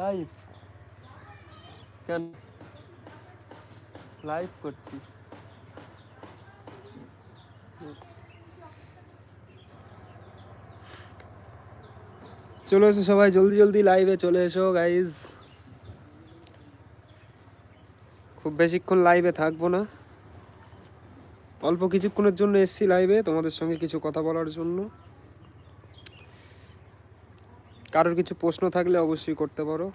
Live কেন live করছি। চলে এসো সবাই, জলদি জলদি লাইভে চলে এসো গাইজ খুব বেশিক্ষণ লাইভে থাকব না। অল্প কিছুক্ষণের জন্য এসছি লাইভে তোমাদের সঙ্গে কিছু কথা বলার জন্য। কারোর কিছু প্রশ্ন থাকলে অবশ্যই করতে পারো।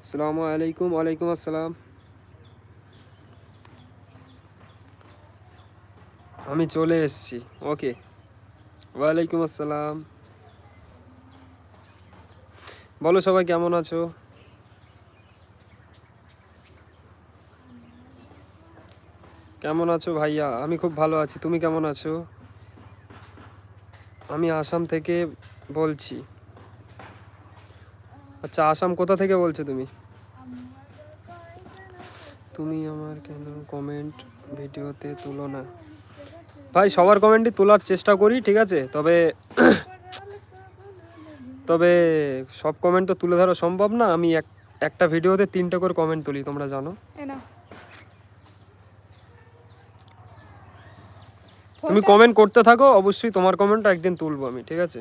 আসসালামু আলাইকুম, ওয়ালাইকুম আসসালাম। আমি চলে এসেছি। ওকে। ওয়ালাইকুম আসসালাম। বলো সবাই কেমন আছো? কেমন আছো ভাইয়া? আমি খুব ভালো আছি। তুমি কেমন আছো? আমি আসাম থেকে বলছি। আচ্ছা আসাম কোথা থেকে বলছো তুমি? তুমি আমার কেন কমেন্ট ভিডিওতে তুলো না? ভাই, সবার কমেন্টই তোলার চেষ্টা করি, ঠিক আছে? তবে তবে সব কমেন্ট তো তুলে ধরা সম্ভব না। আমি এক, একটা ভিডিওতে তিনটে করে কমেন্ট তুলি, তোমরা জানো এ নাও। তুমি কমেন্ট করতে থাকো অবশ্যই তোমার কমেন্টটা একদিন তুলবো আমি ঠিক আছে?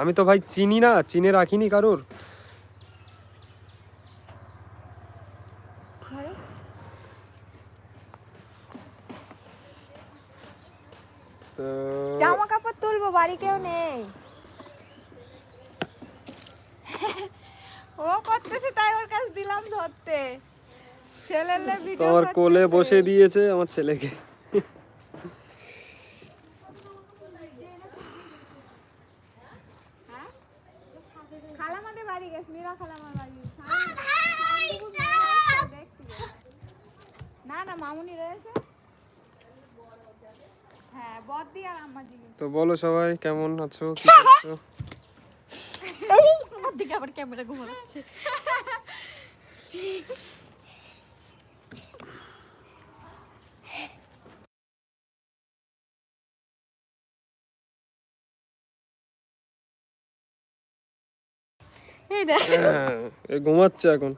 আমি তো ভাই চিনি না চিনে রাখিনি কারোর। জামা কাপড় তুলবো বাড়ি কেউ নেই। ও করতেছে তাই ওর কাছে দিলাম ধরতে। ছেলের তোমার কোলে বসে দিয়েছে আমার ছেলেকে খালামাদের বাড়ি গেছে মীরা খালামার বাড়ি না না মামুনি রয়েছে হ্যাঁ আর আমার জিনিস তো বলো সবাই কেমন আছো? কি করছ? আমার দিকে আবার ক্যামেরা ঘুমাচ্ছে। এই দেখ। হ্যাঁ, এ ঘুমাচ্ছে এখন।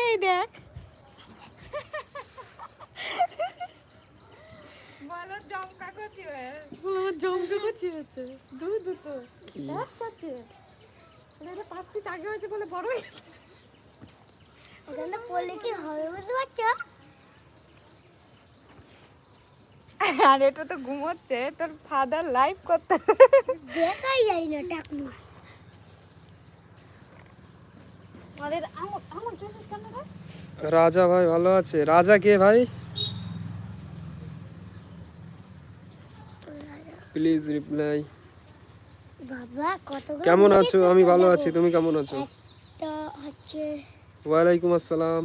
এই দেখ। বলো জমকা কচি দুটো দেখ চাচ্ছে এটা পাঁচ পিস আগে হয়েছে বলে বড় হয়ে ওখানে পড়লে কি হবে বুঝতে পারছ? আর এটা তো ঘুমোচ্ছে তোর ফাদার লাইভ করতে। দেখাই যায় না টাকলু রাজা ভাই ভালো আছে। রাজা কে ভাই? প্লিজ রিপ্লাই কেমন আছো? আমি ভালো আছি তুমি কেমন আছো? ওয়ালাইকুম আসসালাম।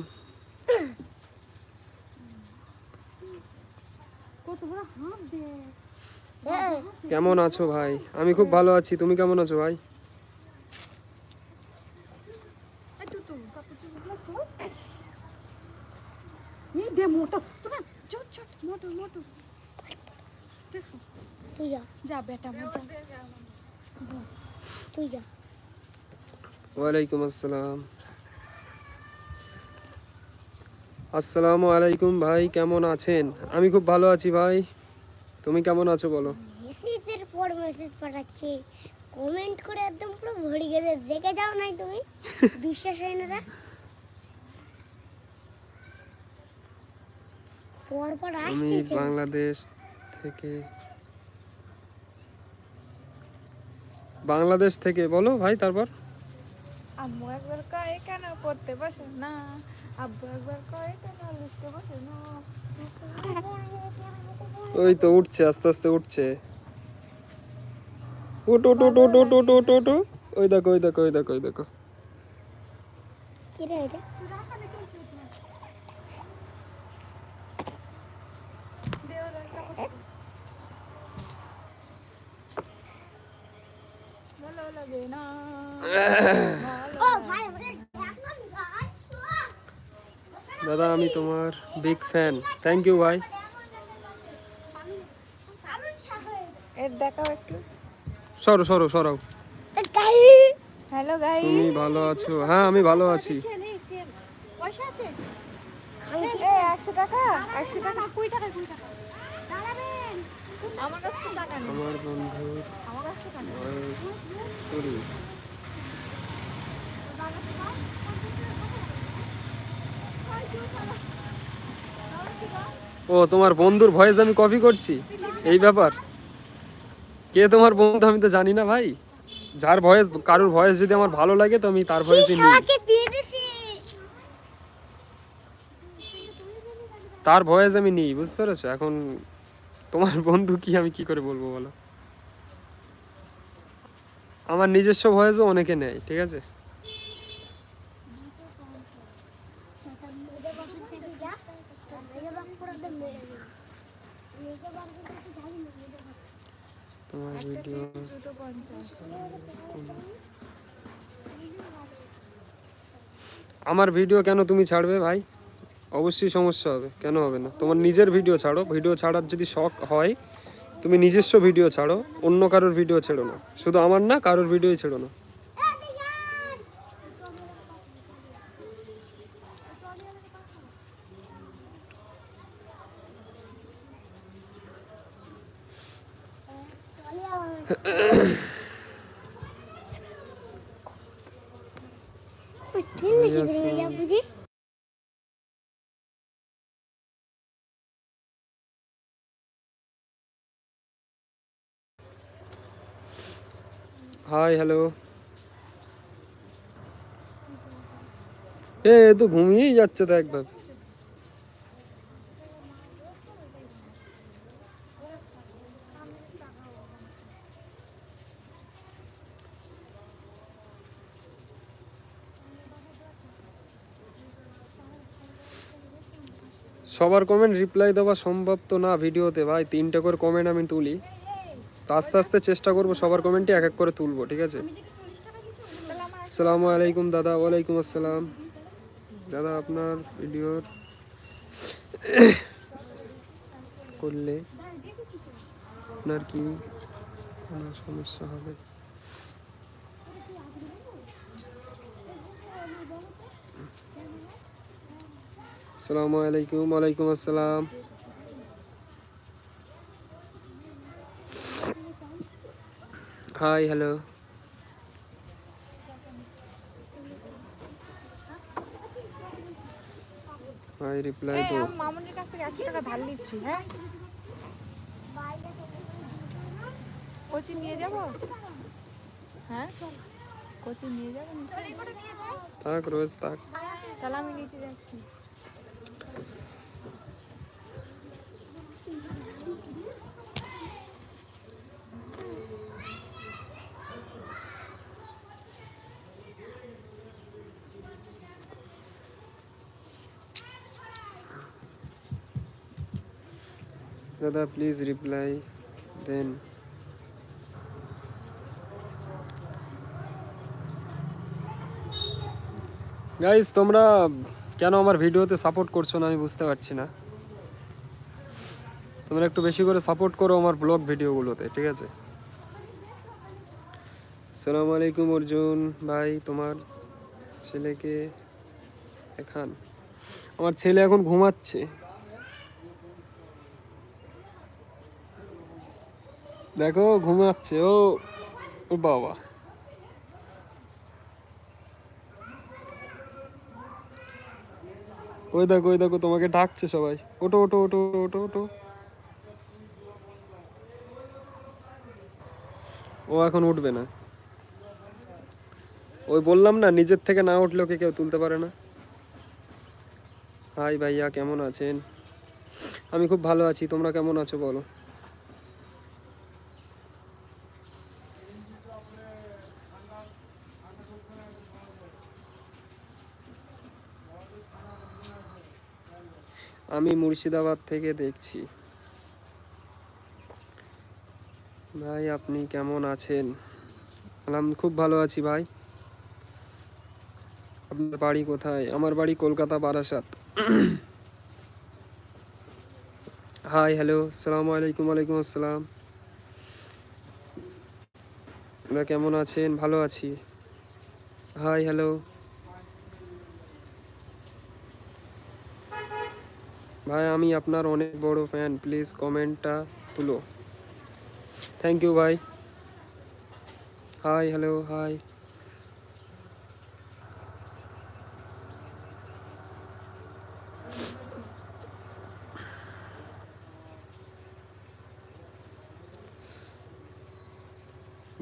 কেমন আছো ভাই? আমি খুব ভালো আছি। তুমি কেমন আছো ভাই? ওয়ালাইকুম আসসালাম। আসসালামু আলাইকুম ভাই, কেমন আছেন? আমি খুব ভালো আছি ভাই। তুমি কেমন আছো বলো? পর মেসেজ পাঠাচ্ছি। কমেন্ট করে একদম পুরো ভরি গেছে। দেখে যাও নাই তুমি? বিশ্বাস হয় না দা পর পর আসছি বাংলাদেশ থেকে বাংলাদেশ থেকে। বলো ভাই তারপর? আম্মু একবার কয় কেন পড়তে বসে না? আব্বু একবার কয় কেন লিখতে বসে না? ওই তো উঠছে আস্তে আস্তে উঠছে। ওই দেখো ওই দেখো ওই দেখো ওই দেখো। দাদা আমি তোমার বিগ ফ্যান থ্যাংক ইউ ভাই। মুখের দেখাও একটু। সরো সরো সরাও হ্যালো গাই তুমি ভালো আছো? হ্যাঁ আমি ভালো আছি। পয়সা আছে? একশো টাকা একশো টাকা। কুড়ি টাকা কুড়ি টাকা। আমার কাছে তো টাকা নেই। আমার বন্ধুর আমার কাছে তো টাকা নেই। বয়স কুড়ি। ও তোমার বন্ধুর ভয়েস আমি কপি করছি? এই ব্যাপার? কে তোমার বন্ধু আমি তো জানি না ভাই। যার ভয়েস কারোর ভয়েস যদি আমার ভালো লাগে তো আমি তার ভয়েসই নিই। তার ভয়েস আমি নিই বুঝতে পেরেছ? এখন তোমার বন্ধু কি আমি কি করে বলব বলো? আমার নিজস্ব ভয়েসও অনেকে নেয় ঠিক আছে? তোমার ভিডিও আমার ভিডিও কেন তুমি ছাড়বে ভাই? অবশ্যই সমস্যা হবে, কেন হবে না? তোমার নিজের ভিডিও ছাড়ো। ভিডিও ছাড়ার যদি শখ হয়, তুমি নিজস্ব ভিডিও ছাড়ো, অন্য কারোর ভিডিও ছেড়ো না। শুধু আমার না, কারোর ভিডিও ছেড়ো না। বুঝি হাই হ্যালো এ এ তো ঘুমিয়েই যাচ্ছে তো একবার। সবার কমেন্ট রিপ্লাই দেওয়া সম্ভব তো না ভিডিওতে, ভাই। তিনটে করে কমেন্ট আমি তুলি। তো আস্তে আস্তে চেষ্টা করব সবার কমেন্টই এক এক করে তুলবো, ঠিক আছে? আসসালামু আলাইকুম দাদা, ওয়ালাইকুম আসসালাম। দাদা, আপনার ভিডিওর করলে আপনার কি কোনো সমস্যা হবে? আসসালামু আলাইকুম ওয়ালাইকুম আসসালাম হাই হ্যালো হাই রিপ্লাই তো মামুনির কাছ থেকে একশো টাকা ধার নিচ্ছি হ্যাঁ? কোচিং নিয়ে যাব? হ্যাঁ? কোচিং নিয়ে যাব। থাক রোজ থাক। তাহলে আমি নিচে যাচ্ছি। দাদা প্লিজ রিপ্লাই দেন গাইস তোমরা কেন আমার ভিডিওতে সাপোর্ট করছ না আমি বুঝতে পারছি না। তোমরা একটু বেশি করে সাপোর্ট করো আমার ব্লগ ভিডিওগুলোতে, ঠিক আছে? সালামু আলাইকুম অর্জুন ভাই, তোমার ছেলেকে এখান আমার ছেলে এখন ঘুমাচ্ছে। দেখো, ঘুমাচ্ছে। ও ও বাবা। ওই দেখো ওই দেখো, তোমাকে ডাকছে সবাই। ওটো ওটো ওটো ওটো ওটো ও এখন উঠবে না। ওই বললাম না, নিজের থেকে না উঠলে ওকে কেউ তুলতে পারে না। হাই ভাইয়া, কেমন আছেন? আমি খুব ভালো আছি, তোমরা কেমন আছো বলো? আমি মুর্শিদাবাদ থেকে দেখছি। ভাই, আপনি কেমন আছেন? আলাম খুব ভালো আছি ভাই। আপনার বাড়ি কোথায়? আমার বাড়ি কলকাতা, বারাসাত। হাই, হ্যালো, আসসালামু আলাইকুম, ওয়ালাইকুম আসসালাম। কেমন আছেন? ভালো আছি। Hi, hello. ভাই, আমি আপনার অনেক বড় ফ্যান প্লিজ কমেন্টটা তুলো। থ্যাংক ইউ ভাই। হাই হ্যালো হাই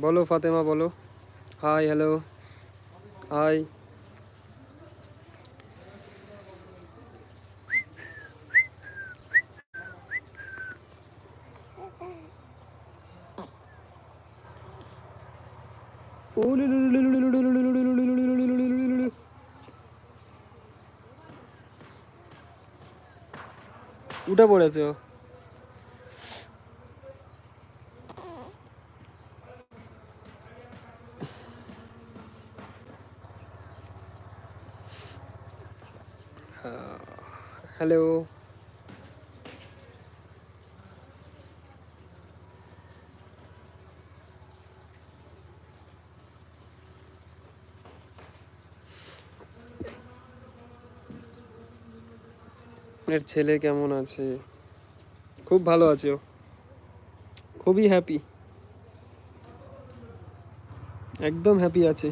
বলো ফাতেমা, বলো। হাই হ্যালো হাই উঠে পড়েছে ও। হ্যালো। এর ছেলে কেমন আছে? খুব ভালো আছে। ও খুবই হ্যাপি একদম হ্যাপি আছে।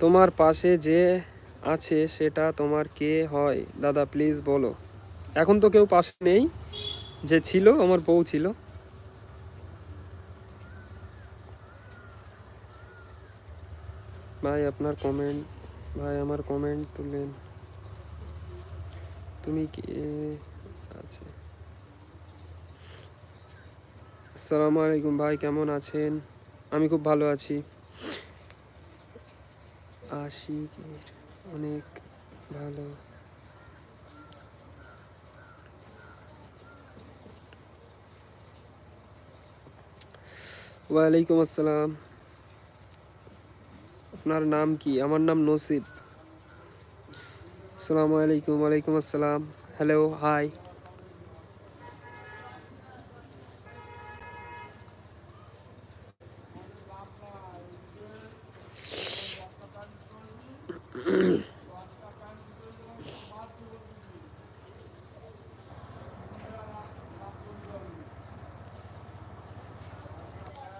তোমার পাশে যে আছে সেটা তোমার কে হয়? দাদা প্লিজ বলো। এখন তো কেউ পাশে নেই, যে ছিল, আমার বউ ছিল। ভাই, আপনার কমেন্ট ভাই, আমার কমেন্ট তুলেন তুমি কে আছে? আসসালামু আলাইকুম ভাই, কেমন আছেন? আমি খুব ভালো আছি। আশিকের অনেক ভালো। ওয়ালাইকুম আসসালাম। আপনার নাম কি? আমার নাম নসিব। আসসালামু আলাইকুম, ওয়ালাইকুম আসসালাম। হ্যালো হাই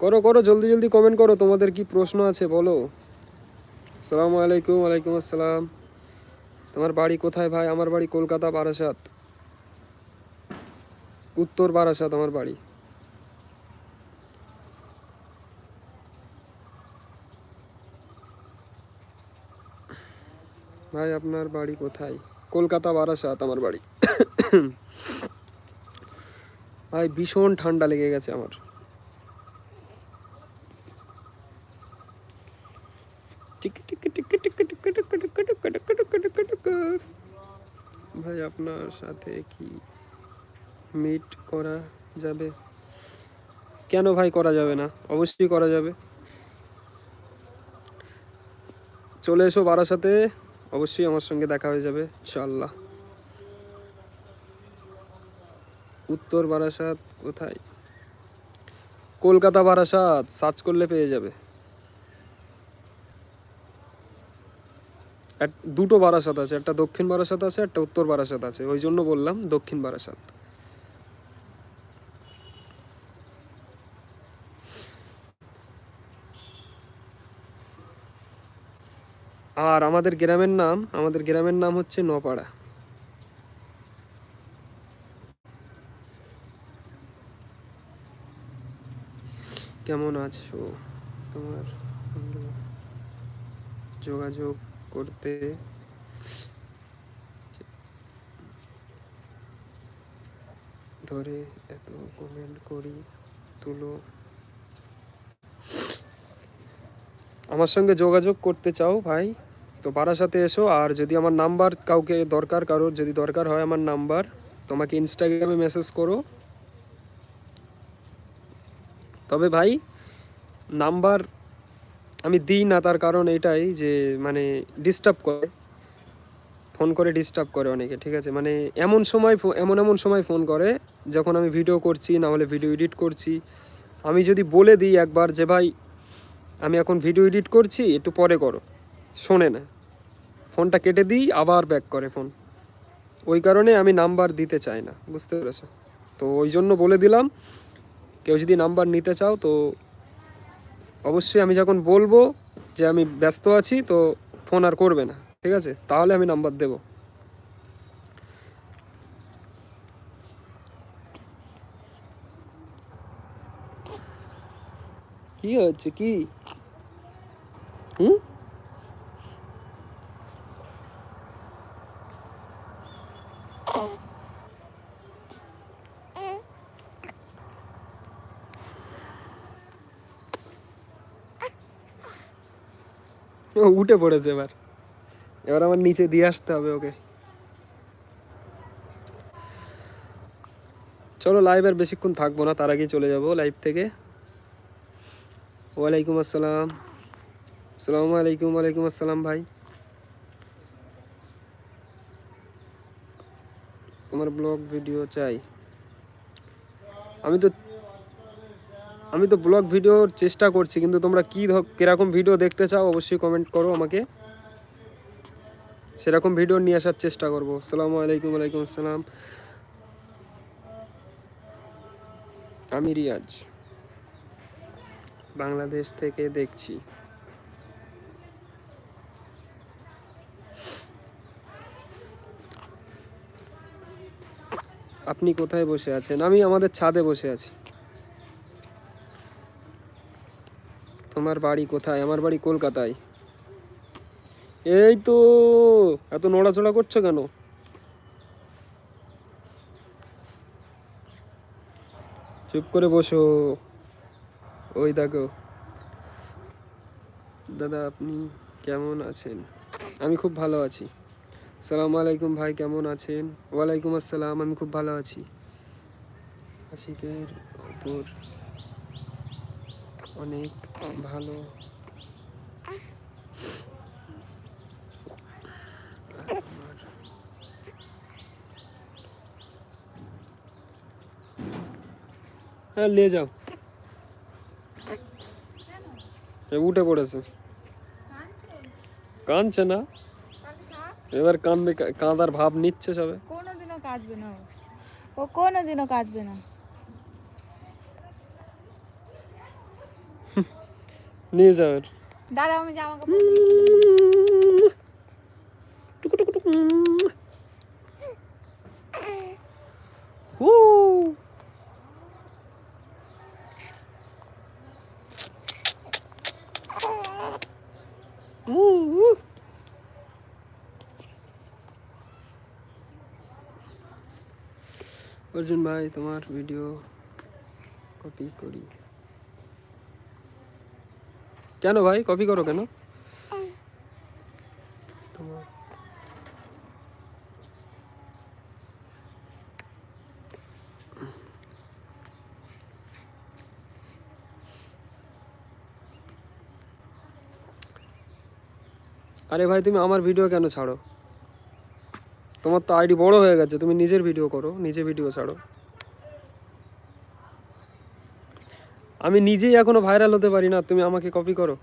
করো করো, জলদি জলদি কমেন্ট করো, তোমাদের কি প্রশ্ন আছে বলো। আসসালামু আলাইকুম ওয়ালাইকুম আসসালাম। তোমার বাড়ি কোথায় ভাই? আমার বাড়ি কলকাতা, বারাসাত। উত্তর বারাসাত আমার বাড়ি। ভাই, আপনার বাড়ি কোথায়? কলকাতা, বারাসাত আমার বাড়ি। ভাই, ভীষণ ঠান্ডা লেগে গেছে আমার। ভাই, আপনার সাথে কি মিট করা যাবে? কেন ভাই করা যাবে না? অবশ্যই করা যাবে। চলে এসো বারাসাতে অবশ্যই আমার সঙ্গে দেখা হয়ে যাবে ইনশাল্লাহ উত্তর বারাসাত কোথায়? কলকাতা বারাসাত, সার্চ করলে পেয়ে যাবে। এক- দুটো বারাসাত আছে, একটা দক্ষিণ বারাসাত আছে, একটা উত্তর বারাসাত আছে। ওই জন্য বললাম দক্ষিণ বারাসাত। আর আমাদের গ্রামের নাম, আমাদের গ্রামের নাম হচ্ছে নপাড়া। কেমন আছো? তোমার যোগাযোগ করতে। ধরে এত কমেন্ট করি, তুলো। আমার সঙ্গে যোগাযোগ করতে চাও ভাই, তো বারাসাতে এসো, আর যদি আমার নাম্বার কাউকে দরকার, কারোর যদি দরকার হয় আমার নাম্বার, তোমাকে ইনস্টাগ্রামে মেসেজ করো। তবে ভাই, নাম্বার আমি দিই না, তার কারণ এটাই যে মানে ডিস্টার্ব করে। ফোন করে ডিস্টার্ব করে অনেকে, ঠিক আছে? মানে এমন সময় এমন এমন সময় ফোন করে, যখন আমি ভিডিও করছি, না হলে ভিডিও এডিট করছি। আমি যদি বলে দিই একবার যে, ভাই, আমি এখন ভিডিও এডিট করছি, একটু পরে করো। শোনে না। ফোনটা কেটে দিই, আবার ব্যাক করে ফোন ওই কারণে আমি নাম্বার দিতে চাই না, বুঝতে পেরেছ? তো ওই জন্য বলে দিলাম, কেউ যদি নাম্বার নিতে চাও, তো অবশ্যই আমি যখন বলব যে আমি ব্যস্ত আছি, তো ফোন আর করবে না, ঠিক আছে? তাহলে আমি নাম্বার দেব। কি হচ্ছে কি? উঠে পড়েছে এবার। এবার আমার নিচে দিয়ে আসতে হবে ওকে। চলো লাইভ আর বেশিক্ষণ থাকব না, তার আগেই চলে যাব লাইভ থেকে। ওয়ালাইকুম আসসালাম। আসসালামু আলাইকুম, ওয়ালাইকুম আসসালাম ভাই। তোমার ব্লগ ভিডিও চাই। আমি তো আমি তো ব্লগ ভিডিওর চেষ্টা করছি, কিন্তু তোমরা কী কীরকম ভিডিও দেখতে চাও অবশ্যই কমেন্ট করো আমাকে। সেরকম ভিডিও নিয়ে আসার চেষ্টা করব। আসসালামু আলাইকুম, ওয়ালাইকুম আসসালাম। আমি রিয়াজ। বাংলাদেশ থেকে দেখছি। আপনি কোথায় বসে আছেন? আমি আমাদের ছাদে বসে আছি। তোমার বাড়ি কোথায়? আমার বাড়ি কলকাতায়। এই তো এত নড়াচড়া করছ কেন? চুপ করে বসো। ওই দেখো। দাদা, আপনি কেমন আছেন? আমি খুব ভালো আছি। সালাম আলাইকুম ভাই, কেমন আছেন? ওয়ালাইকুম আসসালাম, আমি খুব ভালো আছি। আশিকের ওপর অনেক ভালো। হ্যাঁ নিয়ে যাও। উঠে পড়েছে। কাঁদছে না? এবার কানবে কা- কাঁদার ভাব নিচ্ছে সবে। কোনোদিনও কাঁদবে না। ও কোনোদিনও কাঁদবে না। নিয়ে যাও এর। দাঁড়াও আমি জামা কাপড় হু। উ, উ। অর্জুন ভাই তোমার ভিডিও কপি করি কেন ভাই? কপি করো কেন? আরে ভাই, তুমি আমার ভিডিও কেন ছাড়ো? তোমার তো আইডি বড় হয়ে গেছে, তুমি নিজের ভিডিও করো, নিজে ভিডিও ছাড়ো। আমি নিজেই এখনও ভাইরাল হতে পারি না তুমি আমাকে কপি করো!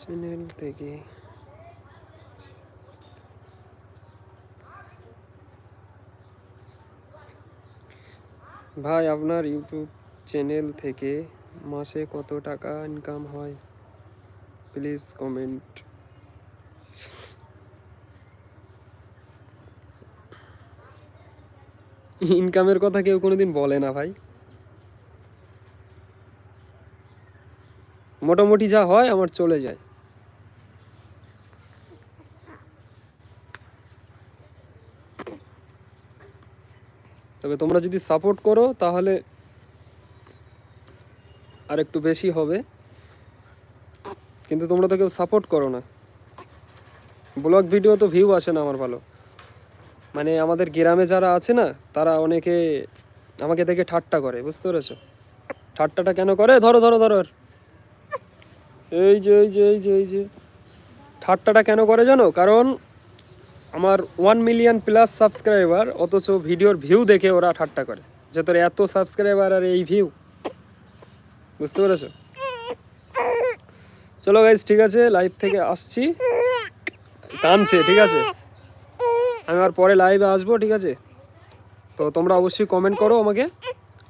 চ্যানেল থেকে ভাই, আপনার ইউটিউব চ্যানেল থেকে মাসে কত টাকা ইনকাম হয়? প্লিজ কমেন্ট ইনকামের কথা কেউ কোনোদিন বলে না ভাই। মোটামুটি যা হয় আমার চলে যায়। তবে তোমরা যদি সাপোর্ট করো, তাহলে আর একটু বেশি হবে। কিন্তু তোমরা তো কেউ সাপোর্ট করো না। ব্লগ ভিডিও তো ভিউ আসে না আমার ভালো। মানে আমাদের গ্রামে যারা আছে না, তারা অনেকে আমাকে দেখে ঠাট্টা করে, বুঝতে পেরেছ? ঠাট্টাটা কেন করে? ধরো ধরো ধরো এই যে এই যে এই যে এই যে। ঠাট্টাটা কেন করে জানো? কারণ আমার ওয়ান মিলিয়ন প্লাস সাবস্ক্রাইবার অথচ ভিডিওর ভিউ দেখে ওরা ঠাট্টা করে, যে তোর এত সাবস্ক্রাইবার আর এই ভিউ বুঝতে পেরেছ? চলো গাইজ ঠিক আছে লাইভ থেকে আসছি। কামছে ঠিক আছে? আমি আর পরে লাইভে আসব, ঠিক আছে? তো তোমরা অবশ্যই কমেন্ট করো আমাকে,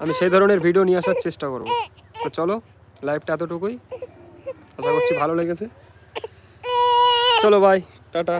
আমি সেই ধরনের ভিডিও নিয়ে আসার চেষ্টা করব। তো চলো লাইভটা এতটুকুই। আশা করছি ভালো লেগেছে। চলো বাই টাটা।